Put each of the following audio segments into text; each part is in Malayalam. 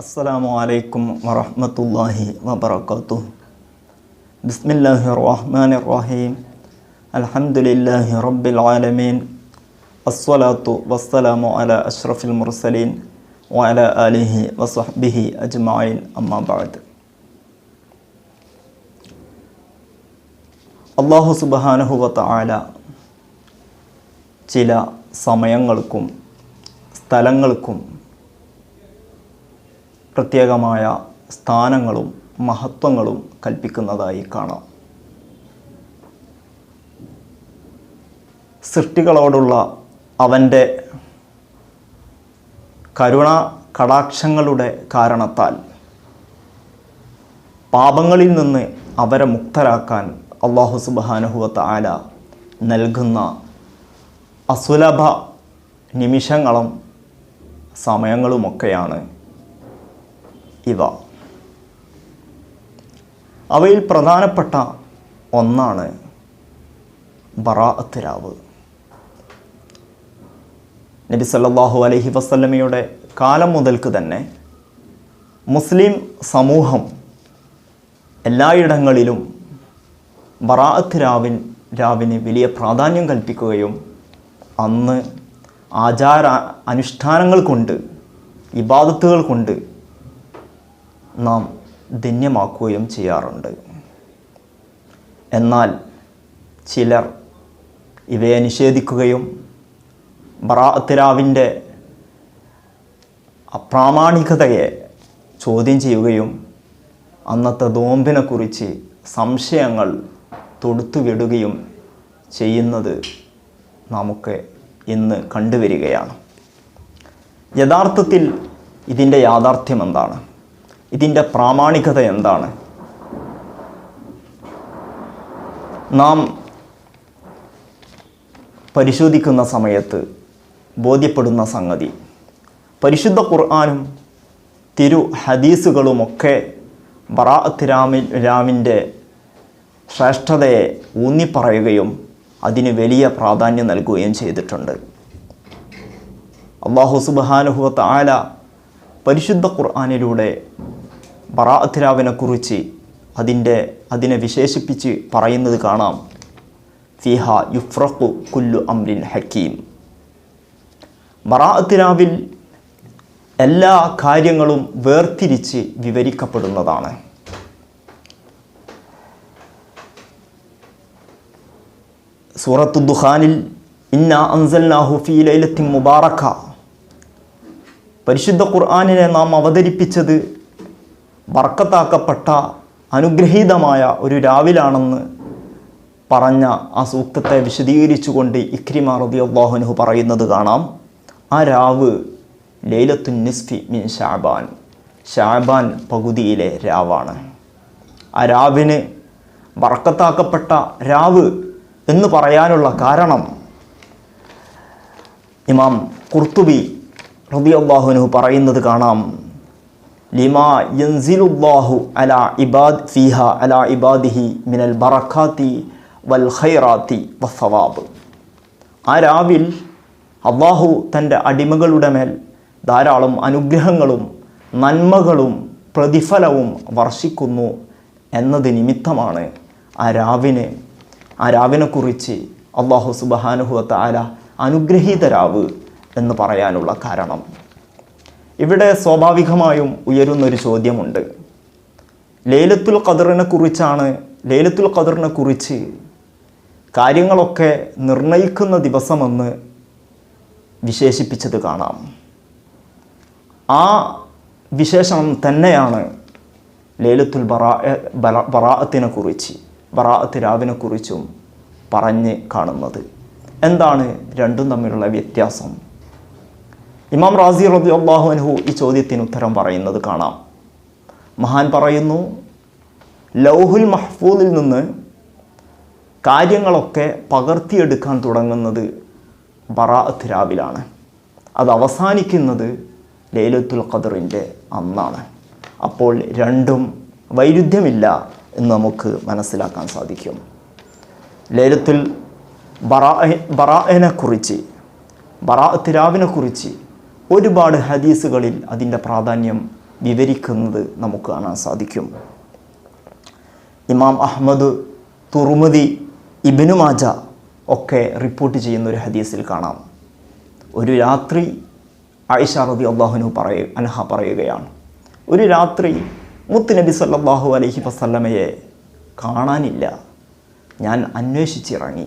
അസ്സലാമു അലൈക്കും വറഹ്മത്തുള്ളാഹി വബറകാതുഹു. ബിസ്മില്ലാഹിർ റഹ്മാനിർ റഹീം അൽഹംദുലില്ലാഹി റബ്ബിൽ ആലമീൻ. അസ്സലാത്തു വസ്സലാമു അലാ അഷ്റഫിൽ മുർസലീൻ വഅല ആലിഹി വസഹ്ബിഹി അജ്മഈൻ. അമ്മാ ബഅദ്. അള്ളാഹു സുബ്ഹാനഹു വതആല ചില സമയങ്ങൾക്കും സ്ഥലങ്ങൾക്കും പ്രത്യേകമായ സ്ഥാനങ്ങളും മഹത്വങ്ങളും കൽപ്പിക്കുന്നതായി കാണാം. സൃഷ്ടികളോടുള്ള അവന്റെ കരുണ കടാക്ഷങ്ങളുടെ കാരണത്താൽ പാപങ്ങളിൽ നിന്ന് അവരെ മുക്തരാക്കാൻ അള്ളാഹു സുബാനുഹുവത്ത് ആല നൽകുന്ന അസുലഭ നിമിഷങ്ങളും സമയങ്ങളുമൊക്കെയാണ് ഇവ. അവയിൽ പ്രധാനപ്പെട്ട ഒന്നാണ് ബറാഅത്ത് രാവ്. നബി സല്ലല്ലാഹു അലൈഹി വസല്ലമയുടെ കാലം മുതൽക്ക് തന്നെ മുസ്ലിം സമൂഹം എല്ലായിടങ്ങളിലും ബറാഅത്ത് രാവിൻ രാവിന് വലിയ പ്രാധാന്യം കൽപ്പിക്കുകയും അന്ന് ആചാര അനുഷ്ഠാനങ്ങൾ കൊണ്ട് ഇബാദത്തുകൾ കൊണ്ട് നാം ധന്യമാക്കുകയും ചെയ്യാറുണ്ട്. എന്നാൽ ചിലർ ഇവയെ നിഷേധിക്കുകയും ബറാത്തിരാവിന്റെ അപ്രാമാണികതയെ ചോദ്യം ചെയ്യുകയും അന്നത്തെ നോമ്പിനെക്കുറിച്ച് സംശയങ്ങൾ തൊടുത്തുവിടുകയും ചെയ്യുന്നത് നമുക്ക് ഇന്ന് കണ്ടുവരികയാണ്. യഥാർത്ഥത്തിൽ ഇതിന്റെ യാഥാർത്ഥ്യം എന്താണ്? ഇതിന്റെ പ്രാമാണികത എന്താണ്? നാം പരിശോധിക്കുന്ന സമയത്ത് ബോധ്യപ്പെടുന്ന സംഗതി പരിശുദ്ധ ഖുർആാനും തിരു ഹദീസുകളുമൊക്കെ ബറാഅത്ത് രാമി രാമിന്റെ ശ്രേഷ്ഠതയെ ഊന്നിപ്പറയുകയും അതിന് വലിയ പ്രാധാന്യം നൽകുകയും ചെയ്തിട്ടുണ്ട്. അള്ളാഹു സുബാനുഹുവത്ത് ആല പരിശുദ്ധ ഖുർആാനിലൂടെ ബറാഅത്ത് കുറിച്ച് അതിന്റെ അതിനെ വിശേഷിപ്പിച്ച് പറയുന്നത് കാണാം. ഫിഹ യുഫ്രഖു കുല്ലു അംരിൻ ഹക്കീം. ബറാഅത്തിരാവിൽ എല്ലാ കാര്യങ്ങളും വേർതിരിച്ച് വിവരിക്കപ്പെടുന്നതാണ്. സൂറത്തു ദുഹാനിൽ ഇന്ന അൻസൽനാഹു ഫീ ലൈലത്തിൻ മുബാറക്ക. പരിശുദ്ധ ഖുർആാനിനെ നാം അവതരിപ്പിച്ചത് ബർക്കത്താക്കപ്പെട്ട അനുഗ്രഹീതമായ ഒരു രാവിലാണെന്ന് പറഞ്ഞ ആ സൂക്തത്തെ വിശദീകരിച്ചുകൊണ്ട് ഇക്രിമ റബി അള്ളാഹുനുഹു പറയുന്നത് കാണാം. ആ രാവ് ലൈലത്തു നിസ്ഫി മിൻ ഷാബാൻ. ഷാബാൻ പകുതിയിലെ രാവാണ്. ആ രാവിന് വറക്കത്താക്കപ്പെട്ട രാവ് എന്ന് പറയാനുള്ള കാരണം ഇമാം കുർത്തുബി റബി അള്ളാഹുനുഹു പറയുന്നത് കാണാം. ലിമാ യൻസിലുല്ലാഹു അല ഇബാദ് ഫീഹ അല ഇബാദിഹി മിനൽ ബറക്കാത്തി വൽ ഖൈറാത്തി വസവാബ് ആ രാവിൽ അള്ളാഹു തന്റെ അടിമകളുടെ മേൽ ധാരാളം അനുഗ്രഹങ്ങളും നന്മകളും പ്രതിഫലവും വർഷിക്കുന്നു എന്നത് നിമിത്തമാണ് ആ രാവിനെ ആ രാവിനെക്കുറിച്ച് അള്ളാഹു സുബഹാനുഹുവത്ത ആല അനുഗ്രഹീതരാവ് എന്ന് പറയാനുള്ള കാരണം. ഇവിടെ സ്വാഭാവികമായും ഉയരുന്നൊരു ചോദ്യമുണ്ട്. ലേലത്തുൽ ഖദറിനെ കുറിച്ചാണ് ലേലത്തുൽ ഖദറിനെ കുറിച്ച് കാര്യങ്ങളൊക്കെ നിർണയിക്കുന്ന ദിവസമെന്ന് വിശേഷിപ്പിച്ചത് കാണാം. ആ വിശേഷണം തന്നെയാണ് ലേലത്തുൽ ബറാ ബറാഅത്തിനെ കുറിച്ച് ബറാഅത്ത് രാവിനെ കുറിച്ചും പറഞ്ഞ് കാണുന്നത്. എന്താണ് രണ്ടും തമ്മിലുള്ള വ്യത്യാസം? ഇമാം റാസി റബി അള്ളാഹു അൻഹു ഈ ചോദ്യത്തിന് ഉത്തരം പറയുന്നത് കാണാം. മഹാൻ പറയുന്നു ലൗഹുൽ മഹ്ഫൂദിൽ നിന്ന് കാര്യങ്ങളൊക്കെ പകർത്തിയെടുക്കാൻ തുടങ്ങുന്നത് ബറാഅത്ത് രാവിലാണ്. അത് അവസാനിക്കുന്നത് ലൈലത്തുൽ ഖദറിന്റെ അന്നാണ്. അപ്പോൾ രണ്ടും വൈരുദ്ധ്യമില്ല എന്ന് നമുക്ക് മനസ്സിലാക്കാൻ സാധിക്കും. ലൈലത്തുൽ ബറാ ബറാഅനെക്കുറിച്ച് ബറാഅത്ത് രാവിനെ കുറിച്ച് ഒരുപാട് ഹദീസുകളിൽ അതിന്റെ പ്രാധാന്യം വിവരിക്കുന്നത് നമുക്ക് കാണാൻ സാധിക്കും. ഇമാം അഹമ്മദ് തുറുമതി ഇബിനു മാജ ഒക്കെ റിപ്പോർട്ട് ചെയ്യുന്ന ഒരു ഹദീസിൽ കാണാം. ഒരു രാത്രി ആയിഷ റബി അള്ളാഹുനു പറയ അനഹ പറയുകയാണ്. ഒരു രാത്രി മുത്ത് നബി സല്ലാഹു അലഹി വസല്ലമയെ കാണാനില്ല. ഞാൻ അന്വേഷിച്ചിറങ്ങി.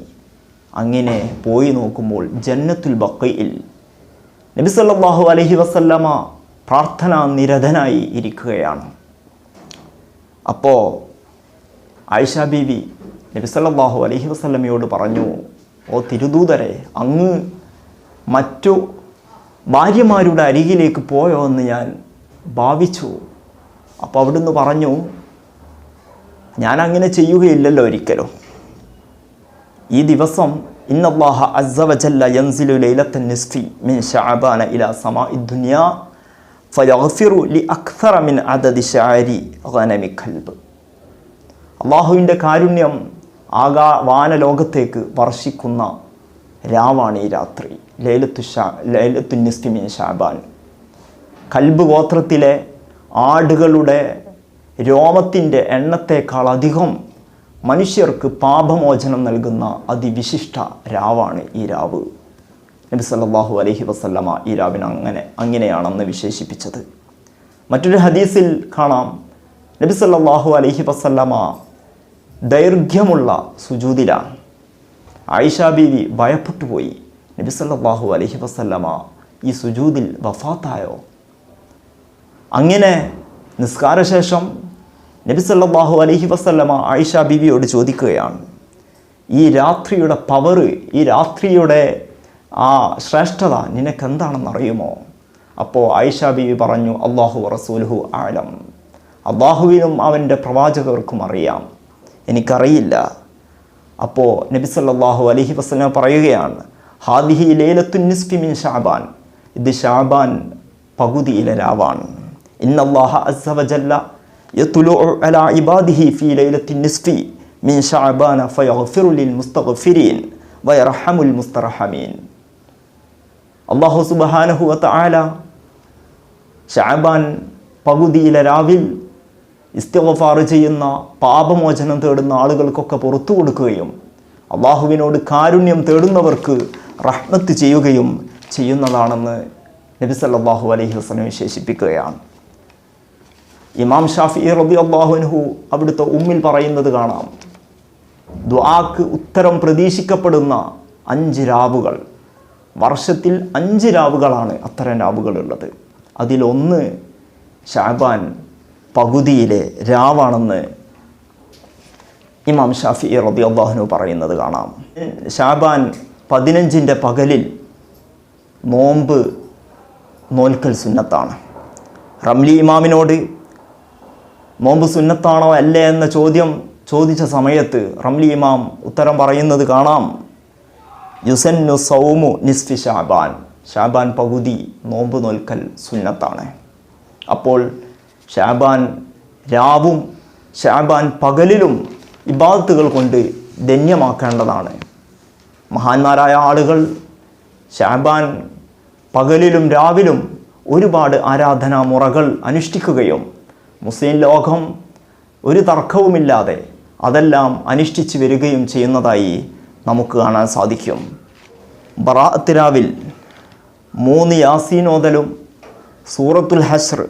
അങ്ങനെ പോയി നോക്കുമ്പോൾ ജന്നത്തുൽ ബക്കയിൽ നബി അലഹി വസല്ലമ പ്രാർത്ഥനാ നിരതനായി ഇരിക്കുകയാണ്. അപ്പോൾ ആയിഷ ബീവി നബി സല്ലല്ലാഹു അലൈഹി വസല്ലമയോട് പറഞ്ഞു ഓ തിരുദൂതരെ അങ്ങ് മറ്റു ഭാര്യമാരുടെ അരികിലേക്ക് പോയോ എന്ന് ഞാൻ ഭാവിച്ചു. അപ്പോൾ അവിടുന്ന് പറഞ്ഞു ഞാൻ അങ്ങനെ ചെയ്യുകയില്ലല്ലോ ഒരിക്കലും. ഈ ദിവസം ഇന്നല്ലാഹ അസവജല്ല യൻസിലു ലൈലത്തൻ നിസ്ഫി മിൻ ശഅബാന ഇലാ സമാ ഇദ്ദുനിയ ഫയഗ്ഫിറു ലി അക്സറ മിൻ അദദി ശഅരി ഗനമി കൽബ് അള്ളാഹുവിന്റെ കാരുണ്യം ആകാ വാനലോകത്തേക്ക് വർഷിക്കുന്ന രാവാണ് രാത്രി. ലൈലത്തു ഷാ ലൈലത്തു നിസ്ഫി മിൻ ഷാബാൻ കൽബ് ഗോത്രത്തിലെ ആടുകളുടെ രോമത്തിന്റെ എണ്ണത്തേക്കാൾ അധികം മനുഷ്യർക്ക് പാപമോചനം നൽകുന്ന അതിവിശിഷ്ട രാവാണ് ഈ രാവ്. നബി സല്ലാഹു അലഹി വസല്ലമ ഈ രാവിനെ അങ്ങനെ അങ്ങനെയാണെന്ന് വിശേഷിപ്പിച്ചത്. മറ്റൊരു ഹദീസിൽ കാണാം. നബി സല്ലാഹു അലഹി വസല്ലമ ദൈർഘ്യമുള്ള സുജൂതിലാണ്. ആയിഷ ബീവി ഭയപ്പെട്ടു പോയി. നബി സല്ലാഹു അലഹി വസല്ലമ ഈ സുജൂതിൽ വഫാത്തായോ? അങ്ങനെ നിസ്കാരശേഷം നബി അലഹി വസല്ലമ ആയിഷ ബീവിയോട് ചോദിക്കുകയാണ്. ഈ രാത്രിയുടെ പവറ് ഈ രാത്രിയുടെ ആ ശ്രേഷ്ഠത നിനക്ക് എന്താണെന്ന് അറിയുമോ അപ്പോൾ ആയിഷ ബീവി പറഞ്ഞു അള്ളാഹു റസൂലുഹു ആലം അള്ളാഹുവിനും അവന്റെ പ്രവാചകർക്കും അറിയാം. എനിക്കറിയില്ല. അപ്പോൾ നബിസല്ലാഹു അലഹി വസല്ലം പറയുകയാണ് ഹാദിഹി ലൈലത്തുൻ നിസ്ഫി മിൻ ഷാബാൻ. ഇത് ഷാബാൻ പകുതിയിലെ രാവാണ് ഇന്നല്ലാഹ അസ്സ സുബ്ഹാനഹു വ തആല ഷഅബാൻ പകുതിയിലെ രാവിൽ ഇസ്തിഗ്ഫാർ ചെയ്യുന്ന പാപമോചനം തേടുന്ന ആളുകൾക്കൊക്കെ പുറത്തു കൊടുക്കുകയും അള്ളാഹുവിനോട് കാരുണ്യം തേടുന്നവർക്ക് റഹ്മത്ത് ചെയ്യുകയും ചെയ്യുന്നതാണെന്ന് നബി സല്ലല്ലാഹു അലൈഹി വസ്ലം വിശേഷിപ്പിക്കുകയാണ്. ഇമാം ഷാഫി റബി അള്ളാഹുൻഹു അവിടുത്തെ ഉമ്മിൽ പറയുന്നത് കാണാം. ദ്വാക്ക് ഉത്തരം പ്രതീക്ഷിക്കപ്പെടുന്ന അഞ്ച് രാവുകൾ. വർഷത്തിൽ അഞ്ച് രാവുകളാണ് അത്തരം രാവുകളുള്ളത്. അതിലൊന്ന് ഷാബാൻ പകുതിയിലെ രാവാണെന്ന് ഇമാം ഷാഫി റബി അള്ളാഹുനു പറയുന്നത് കാണാം. ഷാബാൻ പതിനഞ്ചിന്റെ പകലിൽ നോമ്പ് നോൽക്കൽ സുന്നത്താണ്. റംലി ഇമാമിനോട് നോമ്പ് സുന്നത്താണോ അല്ലേ എന്ന ചോദ്യം ചോദിച്ച സമയത്ത് റംലി ഇമാം ഉത്തരം പറയുന്നത് കാണാം. യുസന്നു സൗമു നിസ്ഫി ഷാബാൻ. ഷാബാൻ പകുതി നോമ്പ് നോൽക്കൽ സുന്നത്താണ്. അപ്പോൾ ഷാബാൻ രാവും ഷാബാൻ പകലിലും ഇബാദത്തുകൾ കൊണ്ട് ധന്യമാക്കേണ്ടതാണ്. മഹാന്മാരായ ആളുകൾ ഷാബാൻ പകലിലും രാവിലും ഒരുപാട് ആരാധനാ മുറകൾ അനുഷ്ഠിക്കുകയും മുസ്ലിം ലോകം ഒരു തർക്കവുമില്ലാതെ അതെല്ലാം അനുഷ്ഠിച്ചു വരികയും ചെയ്യുന്നതായി നമുക്ക് കാണാൻ സാധിക്കും. ബറാത്തിരാവിൽ മൂന്ന് യാസീനോദലും സൂറത്തുൽ ഹസ്ർ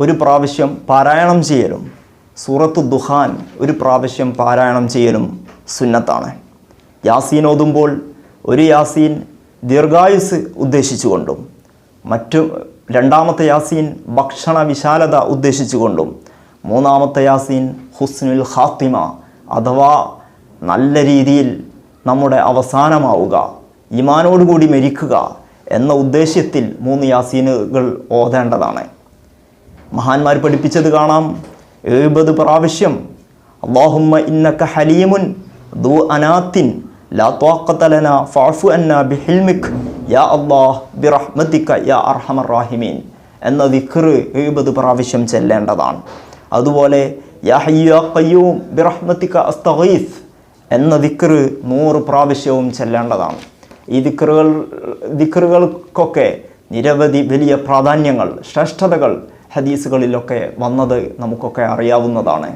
ഒരു പ്രാവശ്യം പാരായണം ചെയ്യലും സൂറത്തു ദുഹാൻ ഒരു പ്രാവശ്യം പാരായണം ചെയ്യലും സുന്നത്താണ്. യാസീൻ ഓതുമ്പോൾ ഒരു യാസീൻ ദീർഘായുസ് ഉദ്ദേശിച്ചുകൊണ്ടും മറ്റു രണ്ടാമത്തെ യാസീൻ ഭക്ഷണ വിശാലത ഉദ്ദേശിച്ചുകൊണ്ടും മൂന്നാമത്തെ യാസീൻ ഹുസ്നുൽ ഖാത്തിമ അഥവാ നല്ല രീതിയിൽ നമ്മുടെ അവസാനമാവുക ഇമാനോടുകൂടി മരിക്കുക എന്ന ഉദ്ദേശ്യത്തിൽ മൂന്ന് യാസീനുകൾ ഓതേണ്ടതാണ്. മഹാന്മാർ പഠിപ്പിച്ചത് കാണാം. എഴുപത് പ്രാവശ്യം അള്ളാഹുമ്മ ഇന്നക്ക ഹലീമുൻ ദു അനാത്തിൻ ലാ لنا ഫാഫു അന്ന ബിഹിൽമിക് യാ അള്ളാഹ് ബിറഹ്മത്തിക്ക യാ അർഹമർ റാഹിമീൻ എന്ന ദിക്ർ എഴുപത് പ്രാവശ്യം ചെല്ലേണ്ടതാണ്. അതുപോലെ യാ ഹയ്യു യാ ഖയ്യൂം ബിറഹ്മത്തിക്ക അസ്തഗീസ് എന്ന ദിക്ർ നൂറ് പ്രാവശ്യവും ചെല്ലേണ്ടതാണ്. ഈ ദിക്റുകൾ ദിക്റുകൾക്കൊക്കെ നിരവധി വലിയ പ്രാധാന്യങ്ങൾ ശ്രേഷ്ഠതകൾ ഹദീസുകളിലൊക്കെ വന്നത് നമുക്കൊക്കെ അറിയാവുന്നതാണ്.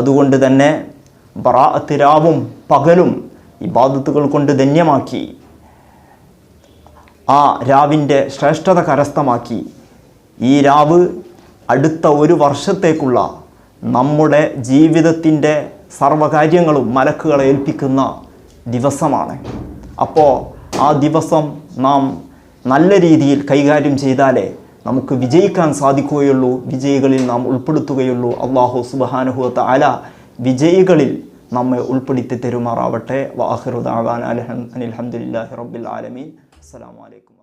അതുകൊണ്ട് തന്നെ ബറാഅത്ത് രാവും പകലും ഇബാദത്തുകൾ കൊണ്ട് ധന്യമാക്കി. ആ രാവിന്റെ ശ്രേഷ്ഠത കരസ്ഥമാക്കി. ഈ രാവ് അടുത്ത ഒരു വർഷത്തേക്കുള്ള നമ്മുടെ ജീവിതത്തിന്റെ സർവകാര്യങ്ങളും മലക്കുകളെ ഏൽപ്പിക്കുന്ന ദിവസമാണ്. അപ്പോൾ ആ ദിവസം നാം നല്ല രീതിയിൽ കൈകാര്യം ചെയ്താലേ നമുക്ക് വിജയിക്കാൻ സാധിക്കുകയുള്ളൂ. വിജയികളിൽ നാം ഉൾപ്പെടുത്തുകയുള്ളൂ. അള്ളാഹു സുബാനുഹുവത്ത് അല വിജയികളിൽ നമ്മെ ഉൾപ്പെടുത്തി തരുമാറാവട്ടെ. വാഹിറുദാൻ അലഹം അനിൽഹമുല്ലാഹി റബ്ബിൽ ആലമീൻ. അസ്സാം അലൈക്കും.